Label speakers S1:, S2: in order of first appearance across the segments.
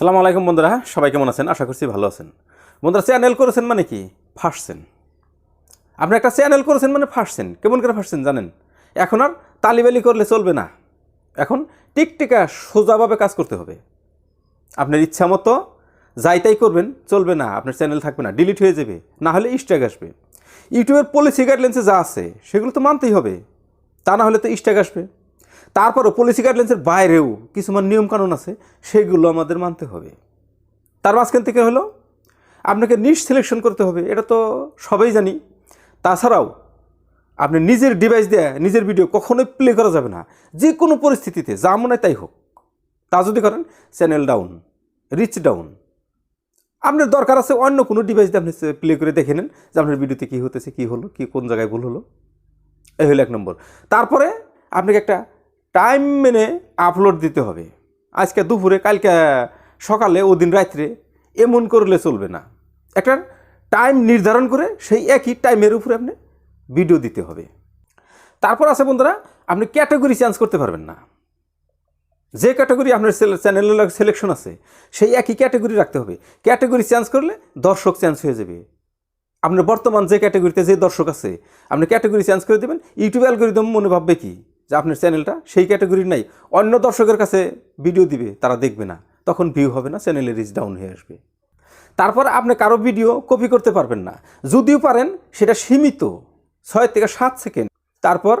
S1: সালাম আলাইকুম বন্ধুরা, সবাই কেমন আছেন? আশা করছি ভালো আছেন। বন্ধুরা, চ্যানেল করেছেন মানে কি? ফাঁসছেন। আপনি একটা চ্যানেল করেছেন মানে ফাঁসছেন। কেমন করে ফাঁসছেন জানেন? এখন আর তালিবালি করলে চলবে না। এখন টিকটিকা সোজাভাবে কাজ করতে হবে। আপনার ইচ্ছা মতো যাই তাই করবেন, চলবে না। আপনার চ্যানেল থাকবে না, ডিলিট হয়ে যাবে। না হলে স্ট্যাগ আসবে। ইউটিউবের পলিসি গাইডলাইন্সে যা আছে, সেগুলো তো মানতেই হবে। তা না হলে তো স্ট্যাগ আসবে। তারপরও পলিসি গাইডলাইন্সের বাইরেও কিছুমান নিয়মকানুন আছে, সেগুলো আমাদের মানতে হবে। তার মাঝখান থেকে হলো, আপনাকে নিশ সিলেকশন করতে হবে, এটা তো সবাই জানি। তাছাড়াও, আপনি নিজের ডিভাইস দিয়ে, নিজের ভিডিও কখনোই প্লে করা যাবে না। যে কোনো পরিস্থিতিতে, যা মনে তাই হোক। তা যদি করেন চ্যানেল ডাউন রিচ ডাউন আপনার দরকার আছে অন্য কোনো ডিভাইস দিয়ে আপনি প্লে করে দেখে নেন যে আপনার ভিডিওতে কী হতেছে, কী হলো, কী কোন জায়গায় ভুল হলো। এই হলো এক নম্বর। তারপরে, আপনাকে একটা টাইম মেনে আপলোড দিতে হবে। আজকে দুপুরে, কালকে, সকালে, ওদিন রাত্রে এমন করলে চলবে না। একটা টাইম নির্ধারণ করে সেই একই টাইমের উপরে আপনি ভিডিও দিতে হবে। তারপর আছে বন্ধুরা, আপনি ক্যাটাগরি চেঞ্জ করতে পারবেন না। যে ক্যাটাগরি আপনার চ্যানেলের সিলেকশন আছে, সেই একই ক্যাটাগরি রাখতে হবে। ক্যাটাগরি চেঞ্জ করলে দর্শক চেঞ্জ হয়ে যাবে। আপনার বর্তমান যে ক্যাটাগরিতে যে দর্শক আছে, আপনি ক্যাটাগরি চেঞ্জ করে দেবেন ইউটিউব অ্যালগোরিদম মনে ভাববে কি? যে আপনার চ্যানেলটা, সেই ক্যাটাগরির নাই। অন্য দর্শকের কাছে ভিডিও দিবে, তারা দেখবে না। তখন ভিউ হবে না, চ্যানেলের রিচ ডাউন হয়ে আসবে। তারপর আপনি কারও ভিডিও কপি করতে পারবেন না। যদিও পারেন, সেটা সীমিত, ছয় থেকে সাত সেকেন্ড তারপর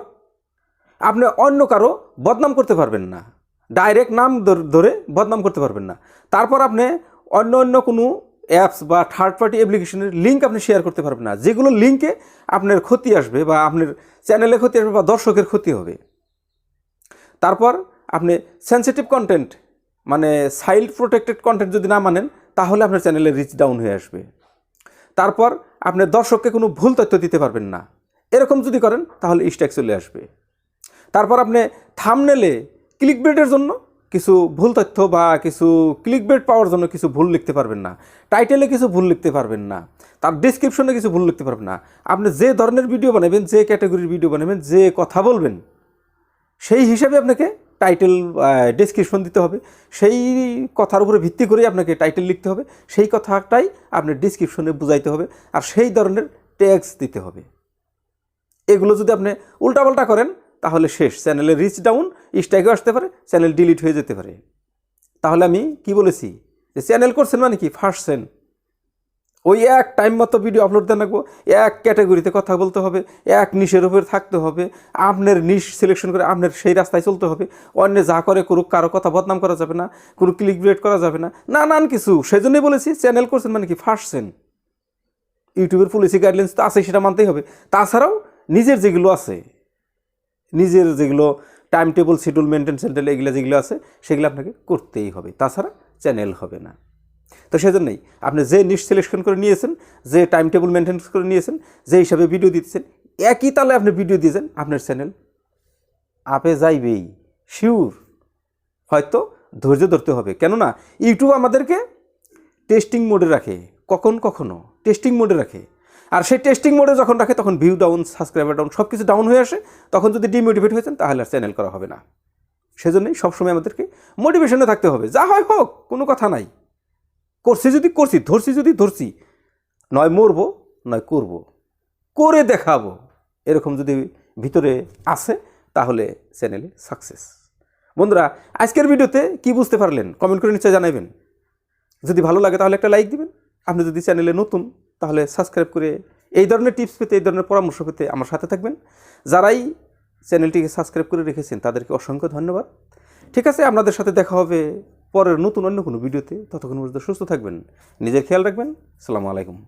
S1: আপনি অন্য কারও বদনাম করতে পারবেন না। ডাইরেক্ট নাম ধরে বদনাম করতে পারবেন না। তারপর আপনি অন্য অন্য কোনো অ্যাপস বা থার্ড পার্টি অ্যাপ্লিকেশনের লিঙ্ক আপনি শেয়ার করতে পারবেন না। যেগুলো লিঙ্কে আপনার ক্ষতি আসবে বা আপনার চ্যানেলে ক্ষতি আসবে বা দর্শকের ক্ষতি হবে। তারপর আপনি সেন্সিটিভ কন্টেন্ট মানে সাইল্ড প্রোটেক্টেড কন্টেন্ট যদি না মানেন, তাহলে আপনার চ্যানেলে রিচ ডাউন হয়ে আসবে। তারপর আপনি দর্শককে কোনো ভুল তথ্য দিতে পারবেন না। এরকম যদি করেন, তাহলে স্ট্যাক চলে আসবে। তারপর আপনি থামনেলে ক্লিক বেটের জন্য কিছু ভুল তথ্য বা কিছু ক্লিক বেট পাওয়ার জন্য কিছু ভুল লিখতে পারবেন না। টাইটেলে কিছু ভুল লিখতে পারবেন না। তার ডিসক্রিপশনে কিছু ভুল লিখতে পারবেন না। আপনি যে ধরনের ভিডিও বানাবেন, যে ক্যাটাগরির ভিডিও বানাবেন, যে কথা বলবেন সেই হিসাবে আপনাকে টাইটেল ডেসক্রিপশন দিতে হবে। সেই কথার উপরে ভিত্তি করেই আপনাকে টাইটেল লিখতে হবে। সেই কথাটাই আপনি ডিসক্রিপশনে বুঝাইতে হবে আর সেই ধরনের ট্যাক্স দিতে হবে। এগুলো যদি আপনি উল্টাপাল্টা করেন, তাহলে শেষ। চ্যানেলের রিচ ডাউন স্ট্যাগও আসতে পারে চ্যানেল ডিলিট হয়ে যেতে পারে। তাহলে আমি কি বলেছি? যে চ্যানেল করছেন মানে কি? ফার্স্টছেন ওই এক টাইম মতো ভিডিও আপলোড দেন রাখব। এক ক্যাটাগরিতে কথা বলতে হবে, এক নিশের উপরে থাকতে হবে, আপনার নিশ সিলেকশন করে আপনার সেই রাস্তায় চলতে হবে। অন্য যা করে করুক, কারও কথা বদনাম করা যাবে না, কোনো ক্লিক ব্রেড করা যাবে না, নানান কিছু। সেই জন্যই বলেছি চ্যানেল করছেন মানে কি ফার্স্টছেন ইউটিউবের পলিসি গাইডলাইন্স তো আছে সেটা মানতেই হবে। তাছাড়াও নিজের যেগুলো আছে, নিজের যেগুলো টাইম টেবল শিডিউল মেনটেন সেন্টেল এগুলো যেগুলো আছে, সেগুলো আপনাকে করতেই হবে। তাছাড়া চ্যানেল হবে না। তো সেজন্যই আপনি যে নিশ সিলেকশন করে নিয়েছেন, যে টাইম টেবল মেনটেন করে নিয়েছেন, যে হিসাবে ভিডিও দিতেছেন, একই তালে আপনি ভিডিও দিয়েছেন, আপনার চ্যানেল আপে যাইবেই শিওর হয়তো ধৈর্য ধরতে হবে। কেননা ইউটিউব আমাদেরকে টেস্টিং মোডে রাখে, কখন কখনো টেস্টিং মোডে রাখে। আর সেই টেস্টিং মোডে যখন রাখে, তখন ভিউ ডাউন সাবস্ক্রাইবার ডাউন সব কিছু ডাউন হয়ে আসে। তখন যদি ডিমোটিভেট হয়েছেন, তাহলে আর চ্যানেল করা হবে না। সেজন্যই সবসময় আমাদেরকে মোটিভেশনে থাকতে হবে। যা হয় হোক, কোনো কথা নাই। করছি যদি করছি, ধরছি যদি ধরছি, নয় মরবো, নয় করব। করে দেখাবো। এরকম যদি ভিতরে আসে তাহলে চ্যানেলে সাকসেস। বন্ধুরা, আজকের ভিডিওতে কি বুঝতে পারলেন? কমেন্ট করে নিশ্চয় জানাবেন। যদি ভালো লাগে তাহলে একটা লাইক দিবেন। আপনি যদি চ্যানেলে নতুন, তাহলে সাবস্ক্রাইব করে এই ধরনের টিপস পেতে, এই ধরনের পরামর্শ পেতে আমার সাথে থাকবেন। যারাই চ্যানেলটিকে সাবস্ক্রাইব করে রেখেছেন, তাদেরকে অসংখ্য ধন্যবাদ। ঠিক আছে, আপনাদের সাথে দেখা হবে পরের নতুন অন্য কোনো ভিডিওতে ততক্ষণ পর্যন্ত সুস্থ থাকবেন। নিজের খেয়াল রাখবেন। সালামু আলাইকুম।